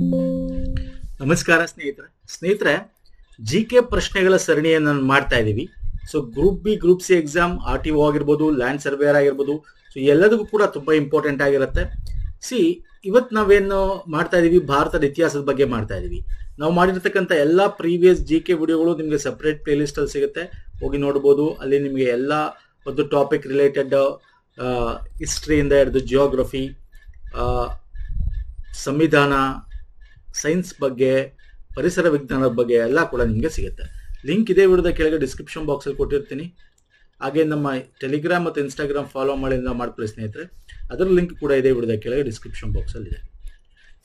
ನಮಸ್ಕಾರ ಸ್ನೇಹಿತರೆ. ಸ್ನೇಹಿತರೆ ಜಿ ಕೆ ಪ್ರಶ್ನೆಗಳ ಸರಣಿಯನ್ನು ಮಾಡ್ತಾ ಇದ್ದೀವಿ so group B group C exam R T O ಆಗಿರ್ಬೋದು ಲ್ಯಾಂಡ್ ಸರ್ವೇಯರ್ ಆಗಿರ್ಬೋದು ಸೊ ಎಲ್ಲದಕ್ಕೂ ಕೂಡ ತುಂಬಾ ಇಂಪಾರ್ಟೆಂಟ್ ಆಗಿರುತ್ತೆ. ಸಿ ಇವತ್ತು ನಾವೇನು ಮಾಡ್ತಾ ಇದೀವಿ, ಭಾರತದ ಇತಿಹಾಸದ ಬಗ್ಗೆ ಮಾಡ್ತಾ ಇದೀವಿ. ನಾವು ಮಾಡಿರ್ತಕ್ಕಂಥ ಎಲ್ಲ ಪ್ರೀವಿಯಸ್ ಜಿ ಕೆ ವಿಡಿಯೋಗಳು ನಿಮಗೆ ಸಪ್ರೇಟ್ ಪ್ಲೇ ಸಿಗುತ್ತೆ. ಹೋಗಿ ನೋಡ್ಬೋದು. ಅಲ್ಲಿ ನಿಮಗೆ ಎಲ್ಲ ಒಂದು ಟಾಪಿಕ್ ರಿಲೇಟೆಡ್ ಹಿಸ್ಟ್ರಿಯಿಂದ ಹಿಡಿದು ಜಿಯೋಗ್ರಫಿ ಸಂವಿಧಾನ ಸೈನ್ಸ್ ಬಗ್ಗೆ, ಪರಿಸರ ವಿಜ್ಞಾನದ ಬಗ್ಗೆ ಎಲ್ಲ ಕೂಡ ನಿಮಗೆ ಸಿಗುತ್ತೆ. ಲಿಂಕ್ ಇದೇ ವಿಡಿಯೋದ ಕೆಳಗೆ ಡಿಸ್ಕ್ರಿಪ್ಷನ್ ಬಾಕ್ಸಲ್ಲಿ ಕೊಟ್ಟಿರ್ತೀನಿ. ಹಾಗೆ ನಮ್ಮ ಟೆಲಿಗ್ರಾಮ್ ಮತ್ತು ಇನ್ಸ್ಟಾಗ್ರಾಮ್ ಫಾಲೋ ಮಾಡಿ ನಾವು ಮಾಡ್ಕೊಳ್ಳಿ ಸ್ನೇಹಿತರೆ. ಅದರ ಲಿಂಕ್ ಕೂಡ ಇದೇ ವಿಡಿಯೋದ ಕೆಳಗೆ ಡಿಸ್ಕ್ರಿಪ್ಷನ್ ಬಾಕ್ಸಲ್ಲಿ ಇದೆ.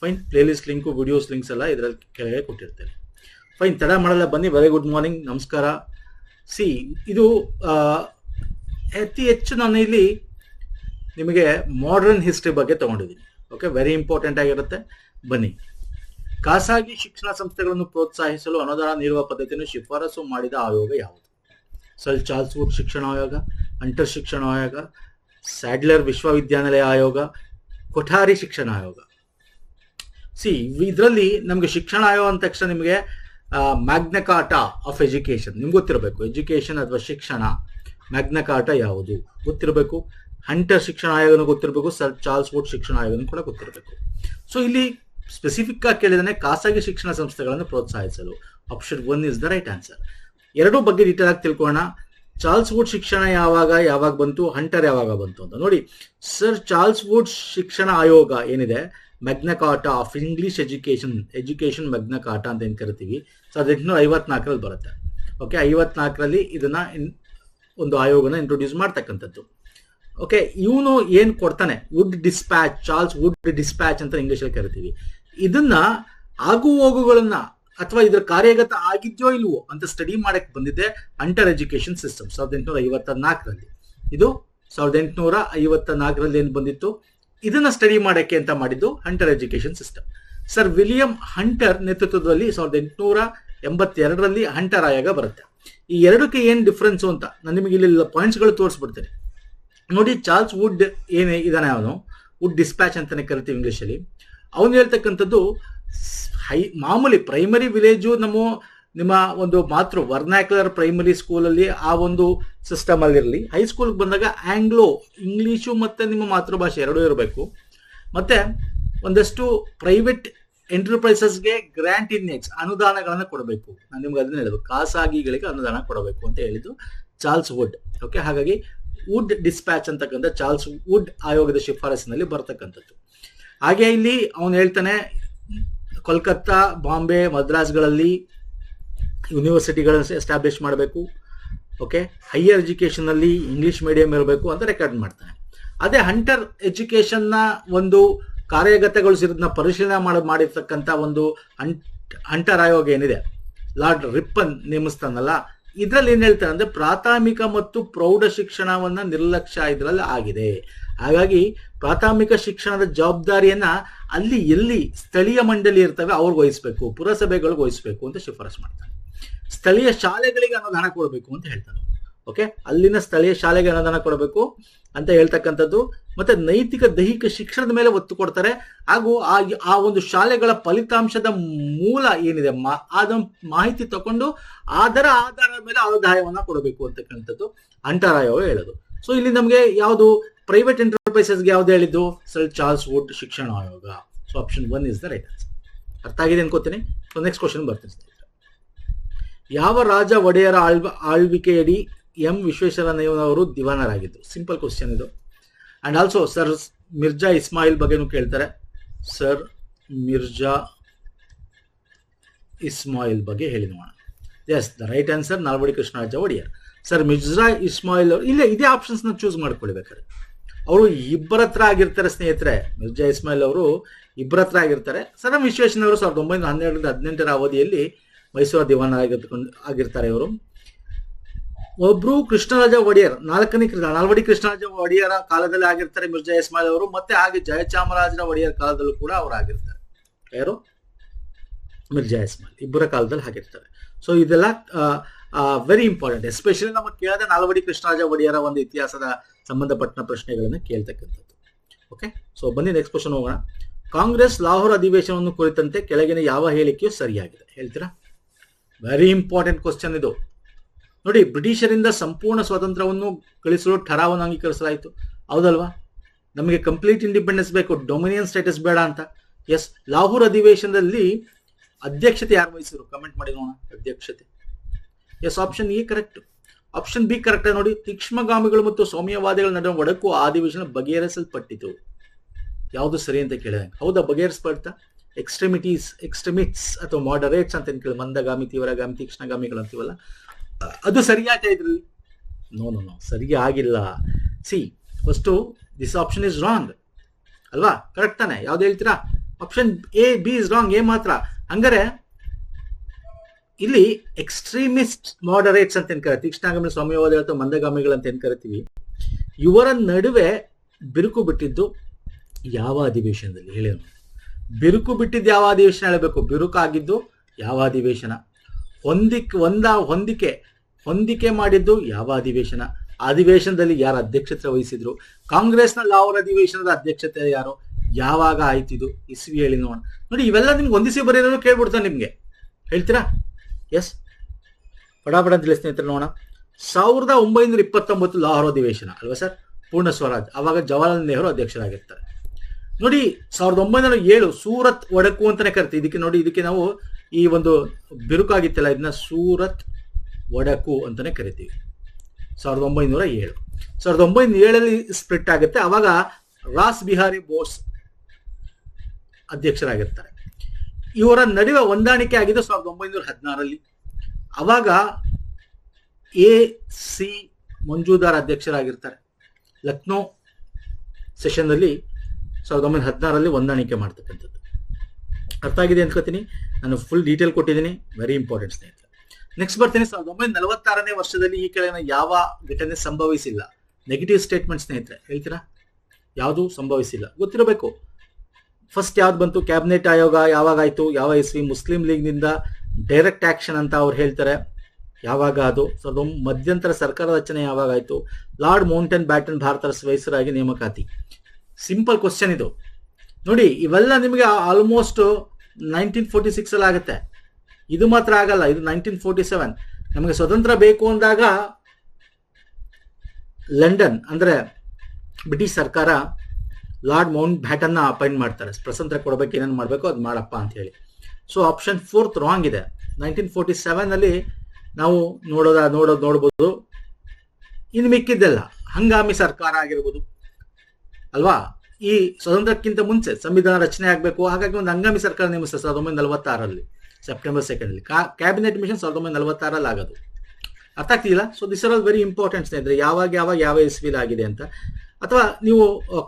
Fine, playlist link, videos links ಎಲ್ಲ ಇದರಲ್ಲಿ ಕೆಳಗೆ ಕೊಟ್ಟಿರ್ತೇನೆ. ಫೈನ್, ತಡ ಮಾಡಲ್ಲ, ಬನ್ನಿ ವೆರಿ ಗುಡ್ ಮಾರ್ನಿಂಗ್ ನಮಸ್ಕಾರ. ಸಿ, ಇದು ಅತಿ ಹೆಚ್ಚು ನಾನು ಇಲ್ಲಿ ನಿಮಗೆ ಮಾಡರ್ನ್ ಹಿಸ್ಟ್ರಿ ಬಗ್ಗೆ ತಗೊಂಡಿದ್ದೀನಿ. ಓಕೆ ವೆರಿ ಇಂಪಾರ್ಟೆಂಟ್ ಆಗಿರುತ್ತೆ. ಬನ್ನಿ. ಖಾಸಗಿ ಶಿಕ್ಷಣ ಸಂಸ್ಥೆಗಳನ್ನು ಪ್ರೋತ್ಸಾಹಿಸಲು ಅನುದಾನ ನೀಡುವ ಪದ್ಧತಿಯನ್ನು ಶಿಫಾರಸು ಮಾಡಿದ ಆಯೋಗ ಯಾವುದು? ಸರ್ ಚಾರ್ಲ್ಸ್ ವುಡ್ ಶಿಕ್ಷಣ ಆಯೋಗ, ಅಂಟರ್ ಶಿಕ್ಷಣ ಆಯೋಗ, ಸ್ಯಾಡ್ಲರ್ ವಿಶ್ವವಿದ್ಯಾನಿಲಯ ಆಯೋಗ, ಕೊಠಾರಿ ಶಿಕ್ಷಣ ಆಯೋಗ. ಸಿ, ಇದರಲ್ಲಿ ನಮಗೆ ಶಿಕ್ಷಣ ಆಯೋಗ ಅಂದ ತಕ್ಷಣ ನಿಮಗೆ ಮ್ಯಾಗ್ನಕಾಟ ಆಫ್ ಎಜುಕೇಶನ್ ನಿಮ್ಗೆ ಗೊತ್ತಿರಬೇಕು ಎಜುಕೇಶನ್ ಅಥವಾ ಶಿಕ್ಷಣ ಮ್ಯಾಗ್ನಕಾಟ ಯಾವುದು? ಗೊತ್ತಿರಬೇಕು. ಹಂಟರ್ ಶಿಕ್ಷಣ ಆಯೋಗನೂ ಗೊತ್ತಿರಬೇಕು, ಸರ್ ಚಾರ್ಲ್ಸ್ ವುಡ್ ಶಿಕ್ಷಣ ಆಯೋಗನೂ ಕೂಡ ಗೊತ್ತಿರಬೇಕು. ಸೊ, ಇಲ್ಲಿ ಸ್ಪೆಸಿಫಿಕ್ ಆಗಿ ಕೇಳಿದಾನೆ ಖಾಸಗಿ ಶಿಕ್ಷಣ ಸಂಸ್ಥೆಗಳನ್ನು ಪ್ರೋತ್ಸಾಹಿಸಲು. Option one is the right answer ಎರಡೂ ಬಗ್ಗೆ ಡೀಟೇಲ್ ಆಗಿ ತಿಳ್ಕೊಳ್ಳೋಣ. ಚಾರ್ಲ್ಸ್ ವುಡ್ ಶಿಕ್ಷಣ ಯಾವಾಗ ಯಾವಾಗ ಬಂತು, ಹಂಟರ್ ಯಾವಾಗ ಬಂತು ಅಂತ ನೋಡಿ. ಸರ್ ಚಾರ್ಲ್ಸ್ ವುಡ್ ಶಿಕ್ಷಣ ಆಯೋಗ ಏನಿದೆ? Magna Carta of English education education Magna Carta ಅಂತ ಏನು ಕರಿತೀವಿ? ಸಾವಿರದ ಎಂಟುನೂರ ಐವತ್ನಾಲ್ಕರಲ್ಲಿ ಬರುತ್ತೆ. ಓಕೆ ಐವತ್ನಾಲ್ಕರಲ್ಲಿ ಇದನ್ನ ಒಂದು ಆಯೋಗನ ಇಂಟ್ರೊಡ್ಯೂಸ್ ಮಾಡ್ತಕ್ಕಂಥದ್ದು. ಓಕೆ ಇವನು ಏನು ಕೊಡ್ತಾನೆ? Wood dispatch, Charles Wood dispatch ಅಂತ ಇಂಗ್ಲೀಷಲ್ಲಿ ಕರಿತೀವಿ. ಇದನ್ನ ಆಗು ಹೋಗುಗಳನ್ನ ಅಥವಾ ಇದರ ಕಾರ್ಯಗತ ಆಗಿದ್ಯೋ ಇಲ್ವೋ ಅಂತ ಸ್ಟಡಿ ಮಾಡಕ್ ಬಂದಿದೆ ಅಂಟರ್ ಎಜುಕೇಶನ್ ಸಿಸ್ಟಮ್ ಸಾವಿರದ ಎಂಟುನೂರ ಐವತ್ತ ನಾಲ್ಕರಲ್ಲಿ ಇದು ಸಾವಿರದ ಎಂಟುನೂರ ಐವತ್ತ ನಾಲ್ಕರಲ್ಲಿ ಏನು ಬಂದಿತ್ತು? ಇದನ್ನ ಸ್ಟಡಿ ಮಾಡಕ್ಕೆ ಅಂತ ಮಾಡಿದ್ದು Hunter education system sir William Hunter ನೇತೃತ್ವದಲ್ಲಿ ಸಾವಿರದ ಎಂಟುನೂರ ಎಂಬತ್ತೆರಡರಲ್ಲಿ ಹಂಟರ್ ಆಯೋಗ ಬರುತ್ತೆ. ಈ ಎರಡಕ್ಕೆ ಏನು ಡಿಫ್ರೆನ್ಸ್ ಅಂತ ನಾನು ನಿಮಗೆ ಇಲ್ಲಿ ಪಾಯಿಂಟ್ಸ್ಗಳು ತೋರಿಸ್ಬಿಡ್ತೇನೆ. ನೋಡಿ ಚಾರ್ಲ್ಸ್ ವುಡ್ ಏನೇ ಇದಾನೆ ಅವನು. ವುಡ್ ಡಿಸ್ಪ್ಯಾಚ್ ಅಂತಾನೆ ಕರಿತೀವಿ ಇಂಗ್ಲಿಷ್ ಅಲ್ಲಿ. ಅವನು ಹೇಳ್ತಕ್ಕಂಥದ್ದು ಹೈ, ಮಾಮೂಲಿ ಪ್ರೈಮರಿ ವಿಲೇಜು ನಮ್ಮ ನಿಮ್ಮ ಒಂದು ಮಾತೃ ವರ್ನಾಕ್ಯುಲರ್ ಪ್ರೈಮರಿ ಸ್ಕೂಲಲ್ಲಿ ಆ ಒಂದು ಸಿಸ್ಟಮ್ ಅಲ್ಲಿರಲಿ ಹೈಸ್ಕೂಲ್ಗೆ ಬಂದಾಗ ಆಂಗ್ಲೋ ಇಂಗ್ಲೀಷು ಮತ್ತು ನಿಮ್ಮ ಮಾತೃಭಾಷೆ ಎರಡೂ ಇರಬೇಕು. ಮತ್ತು ಒಂದಷ್ಟು ಪ್ರೈವೇಟ್ ಎಂಟರ್ಪ್ರೈಸಸ್ಗೆ ಗ್ರ್ಯಾಂಟ್ ಇನ್ ಎಕ್ಸ್ ಅನುದಾನಗಳನ್ನು ಕೊಡಬೇಕು. ನಾನು ನಿಮ್ಗೆ ಅದನ್ನ ಹೇಳಿದ್ರು ಖಾಸಗಿಗಳಿಗೆ ಅನುದಾನ ಕೊಡಬೇಕು ಅಂತ ಹೇಳಿದ್ದು ಚಾರ್ಲ್ಸ್ ವುಡ್. ಓಕೆ ಹಾಗಾಗಿ ವುಡ್ ಡಿಸ್ಪ್ಯಾಚ್ ಅಂತಕ್ಕಂಥ ಚಾರ್ಲ್ಸ್ ವುಡ್ ಆಯೋಗದ ಶಿಫಾರಸಿನಲ್ಲಿ ಬರ್ತಕ್ಕಂಥದ್ದು. ಹಾಗೆ ಇಲ್ಲಿ ಅವನು ಹೇಳ್ತಾನೆ, ಕೋಲ್ಕತ್ತಾ, ಬಾಂಬೆ, ಮದ್ರಾಸ್ಗಳಲ್ಲಿ ಯೂನಿವರ್ಸಿಟಿಗಳನ್ನು ಎಸ್ಟಾಬ್ಲಿಷ್ ಮಾಡಬೇಕು ಓಕೆ ಹೈಯರ್ ಎಜುಕೇಶನ್ ಅಲ್ಲಿ ಇಂಗ್ಲಿಷ್ ಮೀಡಿಯಂ ಇರಬೇಕು ಅಂತ ರೆಕಾರ್ಡ್ ಮಾಡ್ತಾನೆ. ಅದೇ ಹಂಟರ್ ಎಜುಕೇಷನ್ನ ಒಂದು ಕಾರ್ಯಗತಗೊಳಿಸಿರೋದನ್ನ ಪರಿಶೀಲನೆ ಮಾಡಿ, ಮಾಡಿರ್ತಕ್ಕಂಥ ಒಂದು ಹಂಟ್- ಹಂಟರ್ ಆಯೋಗ ಏನಿದೆ, ಲಾರ್ಡ್ ರಿಪ್ಪನ್ ನೇಮಿಸ್ತಾನಲ್ಲ, ಇದರಲ್ಲಿ ಏನು ಹೇಳ್ತಾರೆ ಅಂದ್ರೆ ಪ್ರಾಥಮಿಕ ಮತ್ತು ಪ್ರೌಢ ಶಿಕ್ಷಣವನ್ನ ನಿರ್ಲಕ್ಷ್ಯ ಇದರಲ್ಲಿ ಆಗಿದೆ. ಹಾಗಾಗಿ ಪ್ರಾಥಮಿಕ ಶಿಕ್ಷಣದ ಜವಾಬ್ದಾರಿಯನ್ನ ಅಲ್ಲಿ ಎಲ್ಲಿ ಸ್ಥಳೀಯ ಮಂಡಳಿ ಇರ್ತವೆ ಅವ್ರಿಗೆ ವಹಿಸ್ಬೇಕು, ಪುರಸಭೆಗಳಿಗೆ ವಹಿಸ್ಬೇಕು ಅಂತ ಶಿಫಾರಸು ಮಾಡ್ತಾನೆ ಸ್ಥಳೀಯ ಶಾಲೆಗಳಿಗೆ ಅನುದಾನ ಕೊಡಬೇಕು ಅಂತ ಹೇಳ್ತಾನೆ ಓಕೆ ಅಲ್ಲಿನ ಸ್ಥಳೀಯ ಶಾಲೆಗೆ ಅನುದಾನ ಕೊಡಬೇಕು ಅಂತ ಹೇಳ್ತಕ್ಕಂಥದ್ದು. ಮತ್ತೆ ನೈತಿಕ ದೈಹಿಕ ಶಿಕ್ಷಣದ ಮೇಲೆ ಒತ್ತು ಕೊಡ್ತಾರೆ. ಹಾಗೂ ಆ ಆ ಒಂದು ಶಾಲೆಗಳ ಫಲಿತಾಂಶದ ಮೂಲ ಏನಿದೆ, ಮಾ- ಮಾಹಿತಿ ತಗೊಂಡು ಅದರ ಆಧಾರದ ಮೇಲೆ ಆದಾಯವನ್ನ ಕೊಡಬೇಕು ಅಂತಕ್ಕಂಥದ್ದು ಅಂಟರ್ ಆಯೋಗ ಹೇಳೋದು. ಸೊ ಇಲ್ಲಿ ನಮಗೆ ಯಾವುದು ಪ್ರೈವೇಟ್ ಎಂಟರ್ಪ್ರೈಸಸ್ಗೆ ಯಾವ್ದು ಹೇಳಿದ್ದು? ಸರ್ ಚಾರ್ಲ್ಸ್ ವುಡ್ ಶಿಕ್ಷಣ ಆಯೋಗ. So option one is the right answer ಅರ್ಥ ಆಗಿದೆ ಅನ್ಕೋತೀನಿ. ಸೊ ನೆಕ್ಸ್ಟ್ ಕ್ವಶನ್ ಬರ್ತೀನಿ ಯಾವ ರಾಜ ಒಡೆಯರ ಆಳ್ವ, ಆಳ್ವಿಕೆಯಡಿ ಎಂ ವಿಶ್ವೇಶ್ವರಯ್ಯನವರು ದಿವಾನರಾಗಿದ್ದು? ಸಿಂಪಲ್ ಕ್ವಶನ್ ಇದು. And also sir Mirza Ismail ಬಗ್ಗೆನೂ ಕೇಳ್ತಾರೆ. ಸರ್ ಮಿರ್ಜಾ ಇಸ್ಮಾಯಿಲ್ ಬಗ್ಗೆ ಹೇಳಿ ನೋಡೋಣ. Yes the right answer Nalvadi Krishnaraja Wodeyar. Sir Mirza Ismail ಅವರು, ಇಲ್ಲೇ ಇದೇ ಆಪ್ಷನ್ಸ್ನ ಚೂಸ್ ಮಾಡ್ಕೊಳ್ಬೇಕಾದ್ರೆ. ಅವರು ಇಬ್ಬರ ಹತ್ರ ಆಗಿರ್ತಾರೆ ಸ್ನೇಹಿತರೆ, ಮಿರ್ಜಾ ಇಸ್ಮಾಯಿಲ್ ಅವರು ಇಬ್ಬರ ಹತ್ರ ಆಗಿರ್ತಾರೆ. ಸರ್ ಎಂ ವಿಶ್ವೇಶ್ವರಯ್ಯ ಅವರು ಸಾವಿರದ ಒಂಬೈನೂರ ಹನ್ನೆರಡರಿಂದ ಹದಿನೆಂಟರ ಅವಧಿಯಲ್ಲಿ ಮೈಸೂರು ದಿವಾನ ಆಗಿರ್ಕೊಂಡು ಆಗಿರ್ತಾರೆ ಇವರು. ಒಬ್ರು ಕೃಷ್ಣರಾಜ ಒಡೆಯರ್, ನಾಲ್ಕನೇ ನಾಲ್ವಡಿ ಕೃಷ್ಣರಾಜ ಒಡೆಯರ ಕಾಲದಲ್ಲಿ ಆಗಿರ್ತಾರೆ ಮಿರ್ಜಾ ಇಸ್ಮಾಯಿಲ್ ಅವರು, ಮತ್ತೆ ಹಾಗೆ ಜಯಚಾಮರಾಜನ ಒಡೆಯರ್ ಕಾಲದಲ್ಲೂ ಕೂಡ ಅವರು ಆಗಿರ್ತಾರೆ. ಯಾರು? ಮಿರ್ಜಾ ಇಸ್ಮಾಲ್ ಇಬ್ಬರ ಕಾಲದಲ್ಲಿ ಆಗಿರ್ತಾರೆ ಸೊ ಇದೆಲ್ಲ ವೆರಿ ಇಂಪಾರ್ಟೆಂಟ್ ಎಸ್ಪೆಷಲಿ ನಮಗೆ ಕೇಳಿದ್ರೆ ನಾಲ್ವಡಿ ಕೃಷ್ಣರಾಜ ಒಡೆಯರ ಒಂದು ಇತಿಹಾಸದ ಸಂಬಂಧಪಟ್ಟ ಪ್ರಶ್ನೆಗಳನ್ನು ಕೇಳ್ತಕ್ಕಂಥದ್ದು. ಓಕೆ ಸೊ ಬನ್ನಿ ನೆಕ್ಸ್ಟ್ ಕ್ವಶನ್ ಹೋಗೋಣ. ಕಾಂಗ್ರೆಸ್ ಲಾಹೋರ್ ಅಧಿವೇಶನವನ್ನು ಕುರಿತಂತೆ ಕೆಳಗಿನ ಯಾವ ಹೇಳಿಕೆಯು ಸರಿಯಾಗಿದೆ? ಹೇಳ್ತೀರಾ? ವೆರಿ ಇಂಪಾರ್ಟೆಂಟ್ ಕ್ವಶನ್ ಇದು. ನೋಡಿ, ಬ್ರಿಟಿಷರಿಂದ ಸಂಪೂರ್ಣ ಸ್ವಾತಂತ್ರ್ಯವನ್ನು ಗಳಿಸಲು ಠರಾವನ್ನು ಅಂಗೀಕರಿಸಲಾಯಿತು. ಹೌದಲ್ವಾ? ನಮಗೆ ಕಂಪ್ಲೀಟ್ ಇಂಡಿಪೆಂಡೆನ್ಸ್ ಬೇಕು. ಡೊಮಿನಿಯನ್ ಸ್ಟೇಟಸ್ ಬೇಡ ಅಂತ. ಎಸ್ ಲಾಹೋರ್ ಅಧಿವೇಶನದಲ್ಲಿ ಅಧ್ಯಕ್ಷತೆ ಯಾರು ವಹಿಸಿದ್ರು? ಕಮೆಂಟ್ ಮಾಡಿ ನೋಡೋಣ. ಅಧ್ಯಕ್ಷತೆ. Yes option A correct option B correct ನೋಡಿ ತೀಕ್ಷ್ಮಗಾಮಿಗಳು ಮತ್ತು ಸೌಮ್ಯವಾದಿಗಳ ನಡುವೆ ಒಡಕು ಅಧಿವೇಶನ ಬಗೆಹರಿಸಲ್ಪಟ್ಟಿತು. ಯಾವುದು ಸರಿ ಅಂತ ಕೇಳಿದಂಗೆ ಹೌದಾ ಬಗೆಹರಿಸ್ಬಾರ್ತಾ ಎಕ್ಸ್ಟ್ರಿಮಿಟೀಸ್ ಎಕ್ಸ್ಟ್ರಿಮಿಟ್ಸ್ ಅಥವಾ ಮಾಡರೇಟ್ಸ್ ಅಂತ ಕೇಳಿ ಮಂದಗಾಮಿ, ತೀವ್ರಗಾಮಿ, ತೀಕ್ಷ್ಣಗಾಮಿಗಳು ಅಂತೀವಲ್ಲ? ಅದು ಸರಿಯಾಗ್ತಾ ಇದ್ರಲ್ಲಿ ನೋ ನೋ ನೋ ಸರಿ ಆಗಿಲ್ಲ. See first this option is wrong ಅಲ್ವಾ? ಕರೆಕ್ಟ್ ತಾನೆ? ಯಾವ್ದು ಹೇಳ್ತೀರಾ? Option A B is wrong A ಮಾತ್ರ. ಹಂಗಾರೆ, ಇಲ್ಲಿ ಎಕ್ಸ್ಟ್ರೀಮಿಸ್ಟ್ ಮಾಡರೇಟ್ಸ್ ಅಂತ ಏನ್ ಕರೀತೀವಿ? ತೀಕ್ಷ್ಣಗಾಮಿ ಸ್ವಾಮ್ಯವಾದಿಗಳು ಅಥವಾ ಮಂದಗಾಮಿಗಳು ಅಂತ ಏನ್ ಕರಿತೀವಿ? ಇವರ ನಡುವೆ ಬಿರುಕು ಬಿಟ್ಟಿದ್ದು ಯಾವ ಅಧಿವೇಶನದಲ್ಲಿ? ಹೇಳಿ ಬಿರುಕು ಬಿಟ್ಟಿದ್ದು ಯಾವ ಅಧಿವೇಶನ ಹೇಳಬೇಕು? ಬಿರುಕಾಗಿದ್ದು ಯಾವ ಅಧಿವೇಶನ? ಹೊಂದಿಕ್, ಒಂದ, ಹೊಂದಿಕೆ ಹೊಂದಿಕೆ ಮಾಡಿದ್ದು ಯಾವ ಅಧಿವೇಶನ? ಅಧಿವೇಶನದಲ್ಲಿ ಯಾರು ಅಧ್ಯಕ್ಷತೆ ವಹಿಸಿದ್ರು? ಕಾಂಗ್ರೆಸ್ನ ಅವರ ಅಧಿವೇಶನದ ಅಧ್ಯಕ್ಷತೆ ಯಾರು? ಯಾವಾಗ ಆಯ್ತಿದು ಇಸ್ವಿ ಹೇಳಿ ನೋಡೋಣ. ನೋಡಿ, ಇವೆಲ್ಲ ನಿಮ್ಗೆ ಹೊಂದಿಸಿ ಬರೆಯೋದನ್ನು ಕೇಳ್ಬಿಡ್ತಾನೆ ನಿಮ್ಗೆ. ಹೇಳ್ತೀರಾ? ಎಸ್ ಪಡಾಪಡ ಅಂತ ಹೇಳಿ ಸ್ನೇಹಿತರೆ, ನೋಡೋಣ. ಸಾವಿರದ ಒಂಬೈನೂರ ಇಪ್ಪತ್ತೊಂಬತ್ತು ಲಾಹೋರ್ ಅಧಿವೇಶನ, ಅಲ್ವಾ ಸರ್? ಪೂರ್ಣ ಸ್ವರಾಜ್. ಅವಾಗ ಜವಾಹರ್ಲಾಲ್ ನೆಹರು ಅಧ್ಯಕ್ಷರಾಗಿರ್ತಾರೆ. ನೋಡಿ, ಸಾವಿರದ ಒಂಬೈನೂರ ಏಳು ಸೂರತ್ ಒಡಕು ಅಂತಾನೆ ಕರಿತೀವಿ. ಇದಕ್ಕೆ ನೋಡಿ, ಇದಕ್ಕೆ ನಾವು ಈ ಒಂದು ಬಿರುಕಾಗಿತ್ತಲ್ಲ, ಇದನ್ನ ಸೂರತ್ ಒಡಕು ಅಂತಾನೆ ಕರಿತೀವಿ. ಸಾವಿರದ ಒಂಬೈನೂರ ಏಳು. ಸಾವಿರದ ಒಂಬೈನೂರ ಏಳಲ್ಲಿ ಸ್ಪ್ಲಿಟ್ ಆಗುತ್ತೆ. ಅವಾಗ ರಾಸ್ ಬಿಹಾರಿ ಬೋಸ್ ಅಧ್ಯಕ್ಷರಾಗಿರ್ತಾರೆ. ಇವರ ನಡುವೆ ಹೊಂದಾಣಿಕೆ ಆಗಿದ್ದು ಸಾವಿರದ ಒಂಬೈನೂರ ಹದಿನಾರಲ್ಲಿ ಅವಾಗ ಎ ಸಿ ಮಂಜುದಾರ್ ಅಧ್ಯಕ್ಷರಾಗಿರ್ತಾರೆ. ಲಕ್ನೋ ಸೆಷನ್ನಲ್ಲಿ ಸಾವಿರದ ಒಂಬೈನೂರ ಹದಿನಾರರಲ್ಲಿ ಹೊಂದಾಣಿಕೆ ಮಾಡ್ತಕ್ಕಂಥದ್ದು. ಅರ್ಥ ಆಗಿದೆ ಅಂದ್ಕೋತೀನಿ ನಾನು ಫುಲ್ ಡೀಟೇಲ್ ಕೊಟ್ಟಿದ್ದೀನಿ. ವೆರಿ ಇಂಪಾರ್ಟೆಂಟ್ ಸ್ನೇಹಿತರೆ. ನೆಕ್ಸ್ಟ್ ಬರ್ತೀನಿ. ಸಾವಿರದ ಒಂಬೈನೂರ ನಲವತ್ತಾರನೇ ವರ್ಷದಲ್ಲಿ ಈ ಕೆಳಗಿನ ಯಾವ ಘಟನೆ ಸಂಭವಿಸಿಲ್ಲ? ನೆಗೆಟಿವ್ ಸ್ಟೇಟ್ಮೆಂಟ್ ಸ್ನೇಹಿತರೆ, ಹೇಳ್ತೀರಾ? ಯಾವುದು ಸಂಭವಿಸಿಲ್ಲ. ಗೊತ್ತಿರಬೇಕು. ಫಸ್ಟ್ ಯಾವ್ದು ಬಂತು? ಕ್ಯಾಬಿನೆಟ್ ಆಯೋಗ ಯಾವಾಗ ಆಯ್ತು? ಯಾವ ಇಸ್ವಿ ಮುಸ್ಲಿಂ ಲೀಗ್ನಿಂದ ಡೈರೆಕ್ಟ್ ಆ್ಯಕ್ಷನ್ ಅಂತ ಅವ್ರು ಹೇಳ್ತಾರೆ. ಯಾವಾಗ ಅದು? ಸ್ವಲ್ಪ ಮಧ್ಯಂತರ ಸರ್ಕಾರ ರಚನೆ ಯಾವಾಗ ಆಯ್ತು? ಲಾರ್ಡ್ ಮೌಂಟೇನ್ ಬ್ಯಾಟನ್ ಭಾರತದ ವಯಸ್ಸರಾಗಿ ನೇಮಕಾತಿ. ಸಿಂಪಲ್ ಕ್ವಶನ್ ಇದು. ನೋಡಿ, ಇವೆಲ್ಲ ನಿಮಗೆ ಆಲ್ಮೋಸ್ಟ್ ನೈನ್ಟೀನ್ ಫೋರ್ಟಿ ಸಿಕ್ಸಲ್ಲಿ ಆಗುತ್ತೆ. ಇದು ಮಾತ್ರ ಆಗಲ್ಲ, ಇದು ನೈನ್ಟೀನ್ ಫೋರ್ಟಿ ಸೆವೆನ್ ನಮಗೆ ಸ್ವತಂತ್ರ ಬೇಕು ಅಂದಾಗ ಲಂಡನ್ ಅಂದರೆ ಬ್ರಿಟಿಷ್ ಸರ್ಕಾರ ಲಾರ್ಡ್ ಮೌಂಟ್ ಬ್ಯಾಟನ್ನ ಅಪಾಯಿಂಟ್ ಮಾಡ್ತಾರೆ. ಸ್ವತಂತ್ರ ಕೊಡಬೇಕು, ಏನೇನು ಮಾಡಬೇಕು ಅದು ಮಾಡಪ್ಪ ಅಂತ ಹೇಳಿ. ಸೊ ಆಪ್ಷನ್ ಫೋರ್ತ್ ರಾಂಗ್ ಇದೆ. ನೈನ್ಟೀನ್ ಫೋರ್ಟಿ ಸೆವೆನ್ ಅಲ್ಲಿ ನಾವು ನೋಡೋದ, ನೋಡೋದು ನೋಡ್ಬೋದು. ಇನ್ನು ಮಿಕ್ಕಿದ್ದೆಲ್ಲ, ಹಂಗಾಮಿ ಸರ್ಕಾರ ಆಗಿರ್ಬೋದು. ಅಲ್ವಾ? ಈ ಸ್ವತಂತ್ರಕ್ಕಿಂತ ಮುಂಚೆ ಸಂವಿಧಾನ ರಚನೆ ಆಗಬೇಕು, ಹಾಗಾಗಿ ಒಂದು ಹಂಗಾಮಿ ಸರ್ಕಾರ ನೇಮಿಸ್ತಾರೆ, ಸಾವಿರದ ಒಂಬೈನೂರ ನಲವತ್ತಾರಲ್ಲಿ ಸೆಪ್ಟೆಂಬರ್ ಸೆಕೆಂಡ್ ಅಲ್ಲಿ. ಕ್ಯಾಬಿನೆಟ್ ಮಿಷನ್ ಸಾವಿರದ ಒಂಬೈನೂರ ನಲವತ್ತಾರಲ್ಲಿ ಆಗೋದು. ಅರ್ಥ ಆಗ್ತಿಲ್ಲ so this are all very important ಸ್ನೇಹಿತರೆ, ಯಾವಾಗ ಯಾವಾಗ, ಯಾವ ಇಸ್ವಿಲ್ ಆಗಿದೆ ಅಂತ. ಅಥವಾ ನೀವು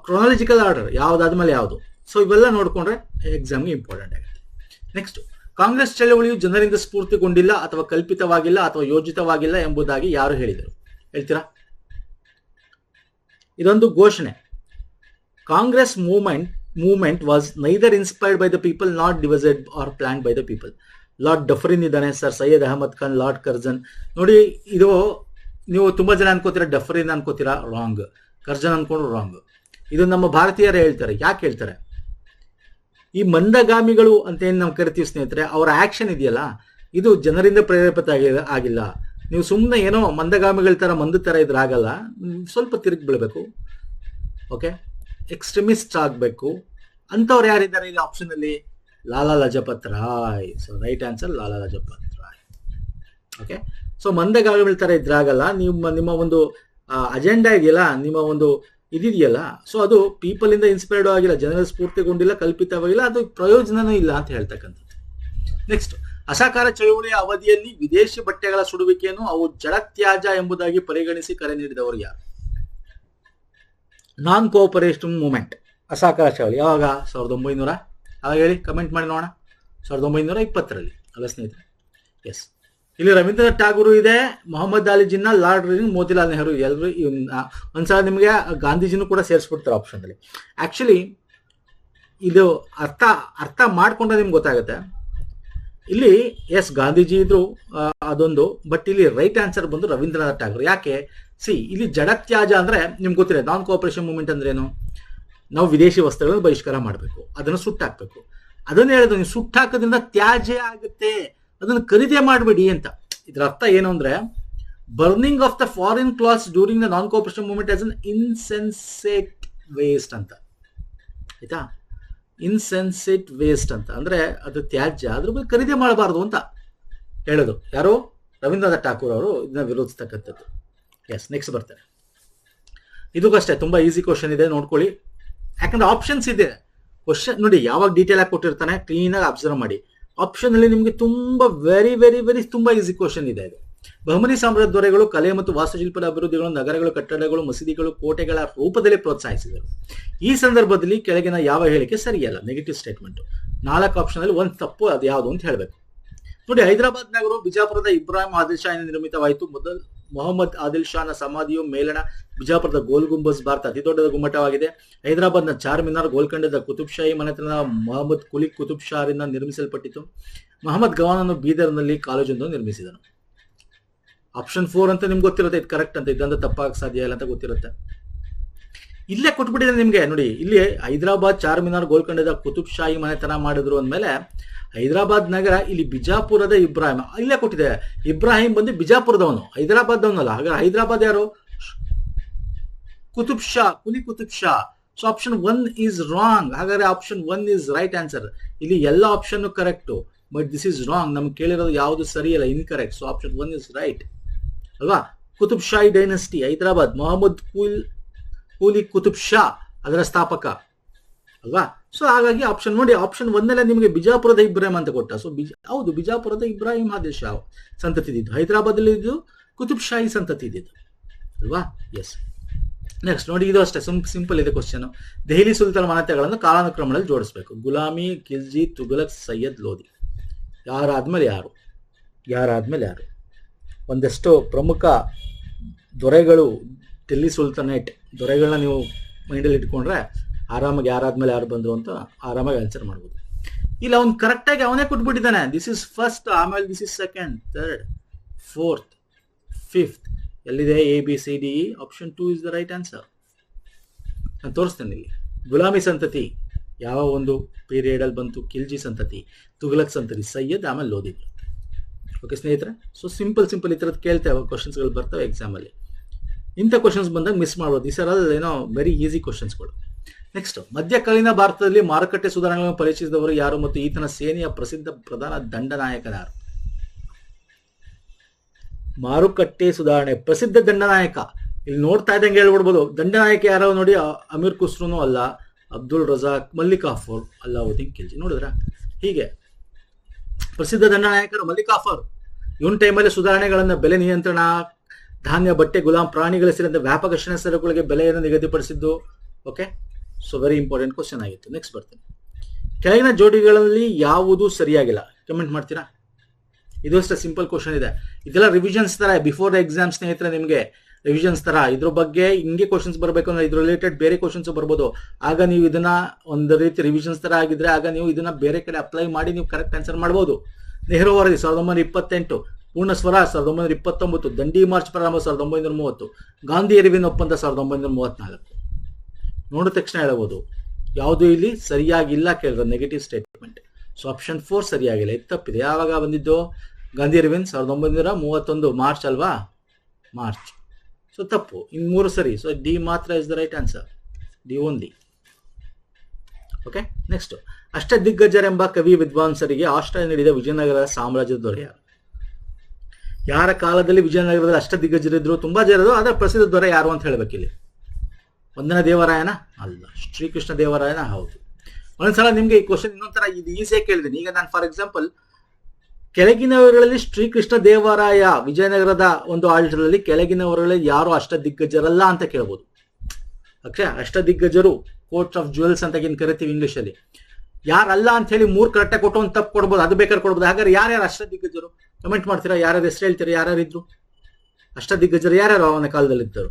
ಕ್ರೊನಾಲಜಿಕಲ್ ಆರ್ಡರ್ ಯಾವ್ದಾದ್ಮೇಲೆ ಯಾವುದು. ಸೊ ಇವೆಲ್ಲ ನೋಡಿಕೊಂಡ್ರೆ ಎಕ್ಸಾಮ್ಗೆ ಇಂಪಾರ್ಟೆಂಟ್ ಆಗುತ್ತೆ. ನೆಕ್ಸ್ಟ್ ಕಾಂಗ್ರೆಸ್ ಚಳವಳಿಯು ಜನರಿಂದ ಸ್ಫೂರ್ತಿಗೊಂಡಿಲ್ಲ ಅಥವಾ ಕಲ್ಪಿತವಾಗಿಲ್ಲ ಅಥವಾ ಯೋಜಿತವಾಗಿಲ್ಲ ಎಂಬುದಾಗಿ ಯಾರು ಹೇಳಿದರು? ಹೇಳ್ತೀರಾ? ಇದೊಂದು ಘೋಷಣೆ. Congress movement movement was neither inspired by the people not devised or plan by the people Lord Dufferin ಇದ್ದಾನೆ sir Syed Ahmad Khan Lord Curzon ನೋಡಿ, ಇದು ನೀವು ತುಂಬಾ ಜನ ಅನ್ಕೋತೀರಾ ಡಫರಿನ್ ಅನ್ಕೋತೀರಾ? ರಾಂಗ್ ಕರ್ಜನ್ ಅನ್ಕೊಂಡ್ರು ರಾಂಗ್ ಇದು ನಮ್ಮ ಭಾರತೀಯರೇ ಹೇಳ್ತಾರೆ. ಯಾಕೆ ಹೇಳ್ತಾರೆ? ಈ ಮಂದಗಾಮಿಗಳು ಅಂತ ಏನು ನಾವು ಕರಿತೀವಿ ಸ್ನೇಹಿತರೆ, ಅವರ ಆಕ್ಷನ್ ಇದೆಯಲ್ಲ, ಇದು ಜನರಿಂದ ಪ್ರೇರೇಪಿತ ಆಗಿ- ಆಗಿಲ್ಲ. ನೀವು ಸುಮ್ಮನೆ ಏನೋ ಮಂದಗಾಮಿಗಳ ತರ, ಮಂದ ತರ ಇದ್ರೆ ಆಗಲ್ಲ. ಸ್ವಲ್ಪ ತಿರುಗಿ ಬೀಳಬೇಕು. ಓಕೆ ಎಕ್ಸ್ಟ್ರೀಮಿಸ್ಟ್ ಆಗಬೇಕು. ಅಂಥವ್ರು ಯಾರಿದ್ದಾರೆ ಇಲ್ಲಿ ಆಪ್ಷನ್ ಅಲ್ಲಿ? Lala Lajpat Rai. So right answer Lala Lajpat Rai. Okay so ಮಂದಗಾಮಿಗಳ ತರ ಇದ್ರಾಗಲ್ಲ ನಿಮ್ಮ ನಿಮ್ಮ ಒಂದು ಅಜೆಂಡಾ ಇದೆಯಲ್ಲ, ನಿಮ್ಮ ಒಂದು ಇದಿದೆಯಲ್ಲ ಸೊ ಅದು ಪೀಪಲ್ ಇಂದ ಇನ್ಸ್ಪೈರ್ಡ್ ಆಗಿಲ್ಲ, ಜನರ ಸ್ಫೂರ್ತಿಗೊಂಡಿಲ್ಲ, ಕಲ್ಪಿತವಾಗಿಲ್ಲ, ಅದು ಪ್ರಯೋಜನನೂ ಇಲ್ಲ ಅಂತ ಹೇಳ್ತಕ್ಕಂಥದ್ದು. ನೆಕ್ಸ್ಟ್ ಅಸಹಕಾರ ಚಳುವಳಿಯ ಅವಧಿಯಲ್ಲಿ ವಿದೇಶಿ ಬಟ್ಟೆಗಳ ಸುಡುವಿಕೆಯನ್ನು ಅವು ಜಡತ್ಯಾಜ ಎಂಬುದಾಗಿ ಪರಿಗಣಿಸಿ ಕರೆ ನೀಡಿದವರು ಯಾರು? ನಾನ್ ಕೋಆಪರೇಷನ್ ಮೂವ್ಮೆಂಟ್ ಅಸಹಕಾರ ಚಳವಳಿ, ಯಾವಾಗ? ಸಾವಿರದ ಒಂಬೈನೂರ ಅವಾಗ ಹೇಳಿ ಕಮೆಂಟ್ ಮಾಡಿ ನೋಡೋಣ. ಸಾವಿರದ ಒಂಬೈನೂರ ಇಪ್ಪತ್ತರಲ್ಲಿ, ಅಲ್ಲ ಸ್ನೇಹಿತರೆ? ಎಸ್ ಇಲ್ಲಿ ರವೀಂದ್ರನಾಥ್ ಠಾಗೂರು ಇದೆ, ಮೊಹಮ್ಮದ್ ಅಲಿ ಜಿನ್ನಾ, ಲಾರ್ಡ್ ರೀನ್, ಮೋತಿಲಾಲ್ ನೆಹರು ಎಲ್ಲರೂ ಒಂದ್ಸಲ ನಿಮಗೆ ಗಾಂಧೀಜಿನೂ ಕೂಡ ಸೇರಿಸ್ಬಿಡ್ತಾರೆ ಆಪ್ಷನ್ ಅಲ್ಲಿ. ಆಕ್ಚುಲಿ ಇದು ಅರ್ಥ ಅರ್ಥ ಮಾಡ್ಕೊಂಡ್ರೆ ನಿಮ್ಗೆ ಗೊತ್ತಾಗುತ್ತೆ. ಇಲ್ಲಿ ಎಸ್ ಗಾಂಧೀಜಿ ಇದ್ರು ಅದೊಂದು ಬಟ್ ಇಲ್ಲಿ ರೈಟ್ ಆನ್ಸರ್ ಬಂದು ರವೀಂದ್ರನಾಥ್ ಠಾಗೂರ್. ಯಾಕೆ? ಸಿ ಇಲ್ಲಿ ಜಡತ್ಯಾಜ ಅಂದ್ರೆ ನಿಮ್ಗೆ ಗೊತ್ತಿಲ್ಲ ನಾನ್ ಕೋಆಪರೇಷನ್ ಮೂವ್ಮೆಂಟ್ ಅಂದ್ರೆ ಏನು? ನಾವು ವಿದೇಶಿ ವಸ್ತುಗಳನ್ನು ಬಹಿಷ್ಕಾರ ಮಾಡಬೇಕು, ಅದನ್ನು ಸುಟ್ಟಾಕ್ಬೇಕು. ಅದನ್ನ ಹೇಳಿದ್ರು ನೀವು ಸುಟ್ಟಾಕೋದ್ರಿಂದ ತ್ಯಾಜ್ಯ ಆಗುತ್ತೆ. ಅದನ್ನು ಖರೀದಿ ಮಾಡಬೇಡಿ ಅಂತ. ಇದರ ಅರ್ಥ ಏನು ಅಂದ್ರೆ burning of the foreign cloth during the non cooperation movement as an insensate waste ಅಂತ. ಆಯ್ತಾ? ಇನ್ಸೆನ್ಸೇಟ್ ವೇಸ್ಟ್ ಅಂತ. ಅಂದ್ರೆ ಅದು ತ್ಯಾಜ್ಯ, ಅದ್ರ ಬಗ್ಗೆ ಖರೀದಿ ಮಾಡಬಾರ್ದು ಅಂತ ಹೇಳೋದು. ಯಾರು? ರವೀಂದ್ರನಾಥ ಠಾಕೂರ್ ಅವರು ಇದನ್ನ ವಿರೋಧಿಸ್ತಕ್ಕಂಥದ್ದು. ಎಸ್ ನೆಕ್ಸ್ಟ್ ಬರ್ತಾರೆ ಇದಕ್ಕೂ ಅಷ್ಟೇ, ತುಂಬಾ ಈಸಿ ಕ್ವಶನ್ ಇದೆ, ನೋಡ್ಕೊಳ್ಳಿ. ಯಾಕಂದ್ರೆ ಆಪ್ಷನ್ಸ್ ಇದೆ. ಕ್ವಶನ್ ನೋಡಿ, ಯಾವಾಗ ಡೀಟೇಲ್ ಆಗಿ ಕೊಟ್ಟಿರ್ತಾನೆ ಕ್ಲೀನ್ ಆಗಿ ಅಬ್ಸರ್ವ್ ಮಾಡಿ. ಆಪ್ಷನ್ ಅಲ್ಲಿ ನಿಮಗೆ ತುಂಬಾ ವೆರಿ ವೆರಿ ವೆರಿ ತುಂಬಾ ಈಸಿ ಕ್ವಶನ್ ಇದೆ ಇದು. ಬಹುಮನಿ ಸಾಮ್ರಾಜ್ಯ ದೊರೆಗಳು, ಕಲೆ ಮತ್ತು ವಾಸ್ತುಶಿಲ್ಪದ ಅಭಿವೃದ್ಧಿಗಳು ನಗರಗಳು, ಕಟ್ಟಡಗಳು, ಮಸೀದಿಗಳು, ಕೋಟೆಗಳ ರೂಪದಲ್ಲಿ ಪ್ರೋತ್ಸಾಹಿಸಿದರು. ಈ ಸಂದರ್ಭದಲ್ಲಿ ಕೆಳಗಿನ ಯಾವ ಹೇಳಿಕೆ ಸರಿಯಲ್ಲ? ನೆಗೆಟಿವ್ ಸ್ಟೇಟ್ಮೆಂಟ್ ನಾಲ್ಕು ಆಪ್ಷನ್ ಅಲ್ಲಿ ಒಂದು ತಪ್ಪು ಅದು ಯಾವುದು ಅಂತ ಹೇಳಬೇಕು. ನೋಡಿ, ಹೈದರಾಬಾದ್ ನಗರ ಬಿಜಾಪುರದ ಇಬ್ರಾಹಿಂ ಆದಿಲ್ ನಿರ್ಮಿತವಾಯಿತು. ಮೊದಲು ಮೊಹಮ್ಮದ್ ಆದಿಲ್ ಶಾನ ಸಮಾಧಿಯು ಮೇಲಣ ಬಿಜಾಪುರದ ಗೋಲ್ ಗುಂಬಸ್ ಭಾರತ ಅತಿ ದೊಡ್ಡದ ಗುಮ್ಮಟವಾಗಿದೆ. ಹೈದರಾಬಾದ್ನ ಚಾರ್ಮಿನಾರ್ ಗೋಲ್ಕಂಡದ ಕುತುಬ್ ಶಾಹಿ ಮನೆತನ ಮೊಹಮ್ಮದ್ ಕುಲಿ ಕುತುಬ್ ಶಾರಿಂದ ನಿರ್ಮಿಸಲ್ಪಟ್ಟಿತು. ಮೊಹಮ್ಮದ್ ಗವಾನನ್ನು ಬೀದರ್ನಲ್ಲಿ ಕಾಲೇಜೊಂದು ನಿರ್ಮಿಸಿದನು. ಆಪ್ಷನ್ ಫೋರ್ ಅಂತ ನಿಮ್ಗೆ ಗೊತ್ತಿರುತ್ತೆ, ಇದು ಕರೆಕ್ಟ್ ಅಂತ ಇದಂತ ತಪ್ಪಾಗ ಸಾಧ್ಯ ಇಲ್ಲ ಅಂತ ಗೊತ್ತಿರುತ್ತೆ. ಇಲ್ಲೇ ಕೊಟ್ಬಿಟ್ಟಿದೆ ನಿಮ್ಗೆ. ನೋಡಿ, ಇಲ್ಲಿ ಹೈದರಾಬಾದ್ ಚಾರ್ಮಿನಾರ್ ಗೋಲ್ಕಂಡದ ಕುತುಬ್ ಶಾಹಿ ಮನೆತನ ಮಾಡಿದ್ರು ಅಂದ್ಮೇಲೆ ಹೈದರಾಬಾದ್ ನಗರ, ಇಲ್ಲಿ ಬಿಜಾಪುರದ ಇಬ್ರಾಹಿಂ, ಇಲ್ಲೇ ಕೊಟ್ಟಿದೆ. ಇಬ್ರಾಹಿಂ ಬಂದು ಬಿಜಾಪುರದವನು ಹೈದರಾಬಾದ್ದವನಲ್ಲ ಹಾಗಾದ್ರೆ ಹೈದರಾಬಾದ್ ಯಾರು? Qutub Shah Quli Qutub Shah. So option one is wrong ಹಾಗಾದ್ರೆ option one is right answer ಇಲ್ಲಿ ಎಲ್ಲ option correct but this is wrong ನಮ್ಗೆ ಕೇಳಿರೋದು ಯಾವುದು ಸರಿಯಲ್ಲ incorrect so option one is right ಅಲ್ವಾ? ಕುತುಬ್ ಶಾಹಿ ಡೈನಸ್ಟಿ ಹೈದರಾಬಾದ್. ಮೊಹಮ್ಮದ್ ಕುಲ್ ಕೂಲಿ ಕುತುಬ್ ಶಾ ಅದರ ಸ್ಥಾಪಕ. ಅಲ್ವಾ? ಸೊ ಹಾಗಾಗಿ ಆಪ್ಷನ್ ನೋಡಿ ಆಪ್ಷನ್ ಒಂದೆಲ್ಲ ನಿಮಗೆ ಬಿಜಾಪುರದ ಇಬ್ರಾಹಿಂ ಅಂತ ಕೊಟ್ಟ. ಸೊ ಬಿಜ, ಹೌದು, ಬಿಜಾಪುರದ ಇಬ್ರಾಹಿಂ ಆದೇಶ ಸಂತತಿ ಇದ್ದು ಹೈದರಾಬಾದಲ್ಲಿ ಇದ್ದು ಕುತುಬ್ ಶಾಹಿ ಸಂತತಿ ಇದ್ದಿದ್ದು ಅಲ್ವಾ? ಎಸ್ ನೆಕ್ಸ್ಟ್ ನೋಡಿ, ಇದು ಅಷ್ಟೇ. ಸಿಂಪಲ್ ಇದೆ ಕ್ವಶನ್ ದೆಹಲಿ ಸುಲ್ತಾನ ಮಾನ್ಯತೆಗಳನ್ನು ಕಾಲಾನುಕ್ರಮದಲ್ಲಿ ಜೋಡಿಸ್ಬೇಕು. ಗುಲಾಮಿ, ಖಿಲ್ಜಿ ತುಗಲಕ್ ಸೈಯದ್, ಲೋಧಿ. ಯಾರಾದ್ಮೇಲೆ ಯಾರು? ಯಾರಾದ್ಮೇಲೆ ಯಾರು? ಒಂದಷ್ಟು ಪ್ರಮುಖ ದೊರೆಗಳು ಡೆಲ್ಲಿ ಸುಲ್ತಾನೇಟ್ ದೊರೆಗಳನ್ನ ನೀವು ಮೈಂಡಲ್ಲಿ ಇಟ್ಕೊಂಡ್ರೆ ಆರಾಮಾಗಿ ಯಾರಾದ್ಮೇಲೆ ಯಾರು ಬಂದ್ರು ಅಂತ ಆರಾಮಾಗಿ ಆನ್ಸರ್ ಮಾಡ್ಬೋದು. ಇಲ್ಲ, ಅವ್ನು ಕರೆಕ್ಟಾಗಿ ಅವನೇ ಕೊಟ್ಬಿಟ್ಟಿದ್ದಾನೆ. ದಿಸ್ ಇಸ್ ಫಸ್ಟ್ ಆಮೇಲೆ this is second third fourth fifth ಎಲ್ಲಿದೆ? A B C D option two is the right answer ನಾನು ತೋರಿಸ್ತೇನೆ ಇಲ್ಲಿ ಗುಲಾಮಿ ಸಂತತಿ, ಯಾವ ಒಂದು ಪೀರಿಯಡ್ ಅಲ್ಲಿ ಬಂತು? ಖಿಲ್ಜಿ ಸಂತತಿ, ತುಘಲಕ್ ಸಂತತಿ, ಸೈಯದ್, ಆಮೇಲೆ ಲೋಧಿ ಓಕೆ ಸ್ನೇಹಿತರೆ? ಸೊ ಸಿಂಪಲ್ ಸಿಂಪಲ್ ಈ ಥರದ್ದು ಕೇಳ್ತೇವೆ ಕ್ವಶನ್ಸ್ಗಳು ಬರ್ತವೆ ಎಕ್ಸಾಮಲ್ಲಿ ಇಂಥ ಕ್ವಶನ್ಸ್ ಬಂದಾಗ ಮಿಸ್ ಮಾಡೋದು ಈ ಸರ್ ಏನೋ ವೆರಿ ಈಸಿ ಕ್ವಶನ್ಸ್ಗಳು ನೆಕ್ಸ್ಟ್ ಮಧ್ಯಕಾಲೀನ ಭಾರತದಲ್ಲಿ ಮಾರುಕಟ್ಟೆ ಸುಧಾರಣೆಗಳನ್ನು ಪರಿಚಯಿಸಿದವರು ಯಾರು ಮತ್ತು ಈತನ ಸೇನೆಯ ಪ್ರಸಿದ್ಧ ಪ್ರಧಾನ ದಂಡನಾಯಕನಾರು ಮಾರುಕಟ್ಟೆ ಸುಧಾರಣೆ, ಪ್ರಸಿದ್ಧ ದಂಡನಾಯಕ. ಇಲ್ಲಿ ನೋಡ್ತಾ ಇದ್ದಂಗೆ ಹೇಳ್ಬಿಡ್ಬೋದು. ದಂಡನಾಯಕ ಯಾರೋ ನೋಡಿ ಅಮೀರ್ ಖುಸ್ರುನು ಅಲ್ಲ, ಅಬ್ದುಲ್ ರಜಾಕ್ ಮಲ್ಲಿಕಾಫರ್ ಅಲ್ಲಾವುದ್ದೀನ್ ಖಿಲ್ಜಿ. ನೋಡಿದ್ರ? ಹೀಗೆ. ಪ್ರಸಿದ್ಧ ದಂಡನಾಯಕರು ಮಲ್ಲಿಕಾಫರ್ ಇವನ್ ಟೈಮಲ್ಲಿ ಸುಧಾರಣೆಗಳನ್ನ ಬೆಲೆ ನಿಯಂತ್ರಣ ಧಾನ್ಯ, ಬಟ್ಟೆ, ಗುಲಾಂ, ಪ್ರಾಣಿಗಳ ಸೇರಿದಂತೆ ವ್ಯಾಪಕ ಶಿಕ್ಷಣ ಸರಕುಗಳಿಗೆ ಬೆಲೆಯನ್ನು ನಿಗದಿಪಡಿಸಿದ್ದು okay so very important question ಆಗಿತ್ತು. ನೆಕ್ಸ್ಟ್ ಬರ್ತೀನಿ. ಕೆಳಗಿನ ಜೋಡಿಗಳಲ್ಲಿ ಯಾವುದು ಸರಿಯಾಗಿಲ್ಲ. ಕಮೆಂಟ್ ಮಾಡ್ತೀರಾ? ಇದು ಅಷ್ಟೇ ಸಿಂಪಲ್ ಕ್ವಶನ್ ಇದೆ. ಇದೆಲ್ಲ ರಿವಿಷನ್ಸ್ ತರ ಬಿಫೋರ್ ದ ಎಕ್ಸಾಮ್ ಸ್ನೇಹಿತರೆ, ನಿಮಗೆ ರಿವಿಷನ್ಸ್ ತರ. ಇದ್ರ ಬಗ್ಗೆ ಹಿಂಗೆ ಕ್ವಶನ್ಸ್ ಬರಬೇಕು ಅಂದ್ರೆ ಇದ್ರ ರಿಲೇಟೆಡ್ ಬೇರೆ ಕ್ವಶನ್ಸ್ ಬರ್ಬೋದು. ಆಗ ನೀವು ಇದನ್ನ ಒಂದು ರೀತಿ ರಿವಿಷನ್ಸ್ ತರ ಆಗಿದ್ರೆ, ಆಗ ನೀವು ಇದನ್ನ ಬೇರೆ ಕಡೆ ಅಪ್ಲೈ ಮಾಡಿ ನೀವು ಕರೆಕ್ಟ್ ಆನ್ಸರ್ ಮಾಡ್ಬೋದು. ನೆಹರು ವರದಿ ಸಾವಿರದ ಒಂಬೈನೂರ ಇಪ್ಪತ್ತೆಂಟು. ಪೂರ್ಣ ಸ್ವರ ಸಾವಿರದ ಒಂಬೈನೂರ ಇಪ್ಪತ್ತೊಂಬತ್ತು ದಂಡಿ ಮಾರ್ಚ್ ಪ್ರಾರಂಭ ಸಾವಿರದ ಒಂಬೈನೂರ ಮೂವತ್ತು ಗಾಂಧಿ ಅರಿವಿನ ಒಪ್ಪಂದ ಸಾವಿರದ ಒಂಬೈನೂರ ಮೂವತ್ನಾಲ್ಕು ನೋಡಿದ ತಕ್ಷಣ ಹೇಳಬಹುದು ಯಾವುದು ಇಲ್ಲಿ ಸರಿಯಾಗಿಲ್ಲ ಕೇಳಿದ್ರೆ negative statement so option four ಸರಿಯಾಗಿಲ್ಲ. ಇದು ತಪ್ಪಿದೆ. ಯಾವಾಗ ಬಂದಿದ್ದು? ಗಾಂಧಿ ಅರಿವಿನ್ ಸಾವಿರದ ಒಂಬೈನೂರ ಮೂವತ್ತೊಂದು ಮಾರ್ಚ್ ಅಲ್ವಾ? ಮಾರ್ಚ್. ಸೊ ತಪ್ಪು. ಇನ್ನು ಮೂರು ಸರಿ. ಸೊ ಡಿ ಮಾತ್ರ is the right answer D only okay next ಅಷ್ಟದಿಗ್ಗಜರೆಂಬ ಕವಿ ವಿದ್ವಾಂಸರಿಗೆ ಆಶ್ರಯ ನೀಡಿದ ವಿಜಯನಗರ ಸಾಮ್ರಾಜ್ಯದ ದೊರೆ ಯಾರು ಕಾಲದಲ್ಲಿ ವಿಜಯನಗರದಲ್ಲಿ ಅಷ್ಟ ದಿಗ್ಗಜರಿದ್ರು ತುಂಬಾ ಜನರು ಅದರ ಪ್ರಸಿದ್ಧ ದೊರೆ ಯಾರು ಅಂತ ಹೇಳ್ಬೇಕಿಲ್ಲಿ ಒಂದನೇ ದೇವರಾಯನ? ಅಲ್ಲ, ಶ್ರೀಕೃಷ್ಣ ದೇವರಾಯನ, ಹೌದು. ಒಂದ್ಸಲ ನಿಮ್ಗೆ ಈ ಕ್ವಶನ್ ಇನ್ನೊಂಥರ ಇದು ಈಸಿಯಾಗಿ ಕೇಳಿದ್ದೀನಿ. ಈಗ ನಾನು ಫಾರ್ ಎಕ್ಸಾಂಪಲ್ ಕೆಳಗಿನವರಲ್ಲಿ ಶ್ರೀಕೃಷ್ಣ ದೇವರಾಯ, ವಿಜಯನಗರದ ಒಂದು ಆಡಳಿತದಲ್ಲಿ ಕೆಳಗಿನವರಲ್ಲಿ ಯಾರು ಅಷ್ಟ ದಿಗ್ಗಜರಲ್ಲ ಅಂತ ಕೇಳ್ಬೋದು. ಅಕ್ಷೆ ಅಷ್ಟ ದಿಗ್ಗಜರು ಕೋರ್ಟ್ ಆಫ್ ಜುವೆಲ್ಸ್ ಅಂತ ಏನ್ ಕರಿತೀವಿ ಇಂಗ್ಲಿಷ್ ಅಲ್ಲಿ. ಯಾರಲ್ಲ ಅಂತ ಹೇಳಿ ಮೂರ್ ಕರೆಕ್ಟಾಗಿ ಕೊಟ್ಟು ಒಂದು ತಪ್ಪು ಕೊಡ್ಬೋದು, ಅದು ಬೇಕಾದ್ರೆ ಕೊಡ್ಬೋದು. ಹಾಗಾದ್ರೆ ಯಾರ್ಯಾರು ಅಷ್ಟದಿಗ್ಗಜರು ಕಮೆಂಟ್ ಮಾಡ್ತೀರಾ? ಯಾರ್ಯಾರು ಹೆಸರು ಹೇಳ್ತೀರಾ? ಯಾರ್ಯಾರು ಇದ್ರು? ಅಷ್ಟದಿಗ್ಗಜರು ಯಾರ್ಯಾರು ಅವನ ಕಾಲದಲ್ಲಿ ಇದ್ದರು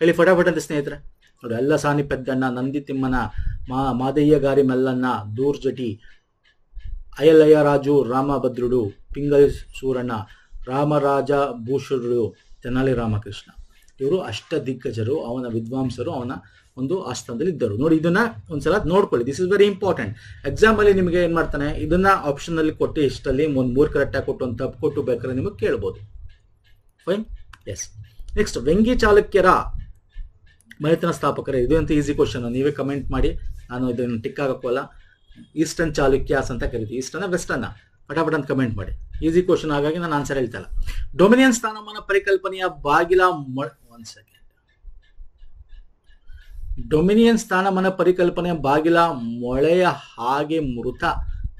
ಹೇಳಿ ಫಟಾಫಟ್ ಅಂತ ಸ್ನೇಹಿತರೆ. ನೋಡಿ ಎಲ್ಲ ಸಾನಿ ಪೆದ್ದಣ್ಣ, ನಂದಿ ತಿಮ್ಮನ ಮಾ, ಮಾದಯ್ಯ ಗಾರಿ ಮಲ್ಲಣ್ಣ ದೂರ್ಜಟಿ ಅಯಲಯ್ಯ ರಾಜು ರಾಮಭದ್ರುಡು ಪಿಂಗಲ್ ಸೂರಣ್ಣ, ರಾಮರಾಜ ಭೂಷಣರು ತೆನಾಲಿ ರಾಮಕೃಷ್ಣ. ಇವರು ಅಷ್ಟ ದಿಗ್ಗಜರು, ಅವನ ವಿದ್ವಾಂಸರು, ಅವನ ಒಂದು ಆಸ್ಥಾನದಲ್ಲಿ ಇದ್ದರು. ನೋಡಿ, ಇದನ್ನ ಒಂದ್ಸಲ ನೋಡ್ಕೊಳ್ಳಿ. This is very important exam ಅಲ್ಲಿ ನಿಮಗೆ ಏನ್ ಮಾಡ್ತಾನೆ? ಇದನ್ನ ಆಪ್ಷನ್ ಅಲ್ಲಿ ಕೊಟ್ಟು ಇಷ್ಟಲ್ಲಿ ಒಂದು ಮೂರು ಕರೆಕ್ಟ್ ಆಗಿ ಕೊಟ್ಟು, ಒಂದು ತಪ್ಪು ಕೊಟ್ಟು ಬೇಕಾದ್ರೆ ನಿಮಗೆ ಕೇಳ್ಬೋದು. ಫೈನ್ ಎಸ್ ನೆಕ್ಸ್ಟ್ ವೆಂಗಿ ಚಾಲುಕ್ಯರ ಮನೆತನ ಸ್ಥಾಪಕರೇ, ಇದು ಅಂತ ಈಸಿ ಕ್ವಶನ್ ನೀವೇ ಕಮೆಂಟ್ ಮಾಡಿ. ನಾನು ಇದನ್ನು ಟಿಕ್ ಆಗಕ್ಕೋಲ್ಲ ಈಸ್ಟರ್ನ್ ಚಾಲುಕ್ಯಾಸ್ ಅಂತ ಕರಿತೀವಿ. ಈಸ್ಟರ್ನ ವೆಸ್ಟರ್ನ ಪಟಾಪಟ ಅಂತ ಕಮೆಂಟ್ ಮಾಡಿ. ಈಸಿ ಕ್ವಶನ್ ಹಾಗಾಗಿ ನಾನು ಆನ್ಸರ್ ಹೇಳ್ತಾ ಇಲ್ಲ. ಡೊಮಿನಿಯನ್ ಸ್ಥಾನಮಾನ ಪರಿಕಲ್ಪನೆಯ ಬಾಗಿಲ ಒಂದ್ ಸೆಕೆಂಡ್ ಡೊಮಿನಿಯನ್ ಸ್ಥಾನಮಾನ ಪರಿಕಲ್ಪನೆ ಬಾಗಿಲ ಮೊಳೆಯ ಹಾಗೆ ಮೃತ.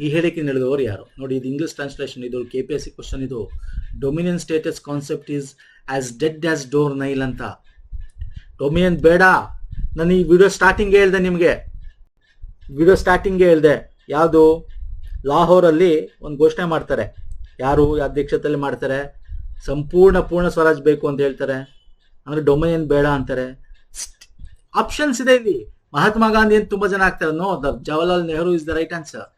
ಈ ಹೇಳಿಕೆ ನೀಡಿದವರು ಯಾರು? ನೋಡಿ, ಇದು ಇಂಗ್ಲಿಷ್ ಟ್ರಾನ್ಸ್ಲೇಷನ್ ಇದು K P S C question ಇದು dominion status concept is as dead as door nail ಅಂತ. ಡೊಮಿನಿಯನ್ ಬೇಡ. ನಾನು ಈ ವಿಡಿಯೋ ಸ್ಟಾರ್ಟಿಂಗ್ ಹೇಳ್ದೆ ನಿಮಗೆ. ವಿಡಿಯೋ ಸ್ಟಾರ್ಟಿಂಗ್ ಹೇಳ್ದೆ. ಯಾವುದು? ಲಾಹೋರಲ್ಲಿ ಒಂದು ಘೋಷಣೆ ಮಾಡ್ತಾರೆ. ಯಾರು ಅಧ್ಯಕ್ಷತೆಯಲ್ಲಿ ಮಾಡ್ತಾರೆ? ಸಂಪೂರ್ಣ ಪೂರ್ಣ ಸ್ವರಾಜ್ ಬೇಕು ಅಂತ ಹೇಳ್ತಾರೆ. ಅಂದ್ರೆ ಡೊಮಿನಿಯನ್ ಬೇಡ ಅಂತಾರೆ. ಆಪ್ಷನ್ಸ್ ಇದೆ ಇಲ್ಲಿ. ಮಹಾತ್ಮ ಗಾಂಧಿ ಅಂತ ತುಂಬಾ ಜನ ಆಗ್ತಾರೆ no the Jawaharlal Nehru is the right answer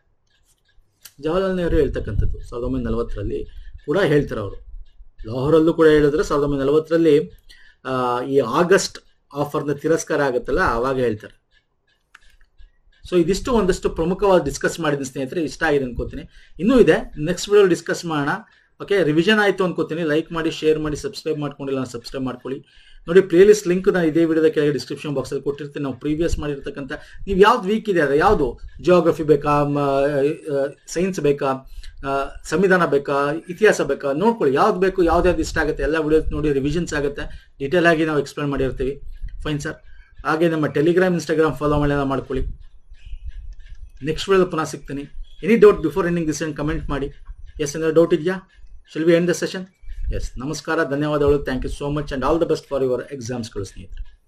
Jawaharlal Nehru ಹೇಳ್ತಕ್ಕಂಥದ್ದು ಸಾವಿರದ ಒಂಬೈನೂರ ನಲವತ್ತರಲ್ಲಿ ಕೂಡ ಹೇಳ್ತಾರೆ ಅವರು. ಲಾಹೋರಲ್ಲೂ ಕೂಡ ಹೇಳಿದ್ರೆ ಸಾವಿರದ ಒಂಬೈನೂರ ನಲವತ್ತರಲ್ಲಿ ಈ ಆಗಸ್ಟ್ ಆಫರ್ನ ತಿರಸ್ಕಾರ ಆಗುತ್ತಲ್ಲ ಆವಾಗ ಹೇಳ್ತಾರೆ. ಸೊ ಇದಿಷ್ಟು ಒಂದಷ್ಟು ಪ್ರಮುಖವಾಗಿ ಡಿಸ್ಕಸ್ ಮಾಡಿದ ಸ್ನೇಹಿತರೆ, ಇಷ್ಟ ಆಗಿದೆ ಅನ್ಕೋತೀನಿ. ಇನ್ನೂ ಇದೆ. ನೆಕ್ಸ್ಟ್ ವಿಡಿಯೋ ಡಿಸ್ಕಸ್ ಮಾಡೋಣ. ಓಕೆ ರಿವಿಷನ್ ಆಯಿತು ಅನ್ಕೋತೀನಿ. ಲೈಕ್ ಮಾಡಿ ಶೇರ್ ಮಾಡಿ ಸಬ್ಸ್ಕ್ರೈಬ್ ಮಾಡ್ಕೊಂಡಿಲ್ಲ ಸಬ್ಸ್ಕ್ರೈಬ್ ಮಾಡ್ಕೊಳ್ಳಿ. ನೋಡಿ ಪ್ಲೇಲಿಸ್ಟ್ ಲಿಂಕ್ ನಾನು ಇದೇ ವಿಡಿಯೋದ ಕೆಳಗೆ ಡಿಸ್ಕ್ರಿಪ್ಷನ್ ಬಾಕ್ಸ್ ಅಲ್ಲಿ ಕೊಟ್ಟಿರ್ತೀನಿ. ನಾವು ಪ್ರೀವಿಯಸ್ ಮಾಡಿರ್ತಕ್ಕಂಥ, ನೀವು ಯಾವ್ದು ವೀಕ್ ಇದೆ ಅದು ಯಾವುದು? ಜಿಯೋಗ್ರಫಿ ಬೇಕಾ ಸೈನ್ಸ್ ಬೇಕಾ ಸಂವಿಧಾನ ಬೇಕಾ, ಇತಿಹಾಸ ಬೇಕಾ? ನೋಡ್ಕೊಳ್ಳಿ, ಯಾವ್ದು ಬೇಕು, ಯಾವ್ದು ಇಷ್ಟ ಆಗುತ್ತೆ, ಎಲ್ಲ ವಿಡಿಯೋ ನೋಡಿ ರಿವಿಷನ್ಸ್ ಆಗುತ್ತೆ. ಡೀಟೇಲ್ ಆಗಿ ನಾವು ಎಕ್ಸ್ಪ್ಲೇನ್ ಮಾಡಿರ್ತೀವಿ. ಫೈನ್ ಸರ್ ಹಾಗೆ ನಮ್ಮ ಟೆಲಿಗ್ರಾಮ್ ಇನ್ಸ್ಟಾಗ್ರಾಮ್ ಫಾಲೋ ಮಾಡಿ ಮಾಡ್ಕೊಳ್ಳಿ. ನೆಕ್ಸ್ಟ್ ವಿಡಿಯೋ ಪುನಃ ಸಿಗ್ತೀನಿ. Any doubt before ending this comment ಮಾಡಿ. ಎಸ್ ಏನಾದ್ರು ಡೌಟ್ ಇದೆಯಾ? Shall we end the session yes ನಮಸ್ಕಾರ, ಧನ್ಯವಾದಗಳು. Thank you so much and all the best for your ಎಕ್ಸಾಮ್ಸ್ಗಳು ಸ್ನೇಹಿತರೆ.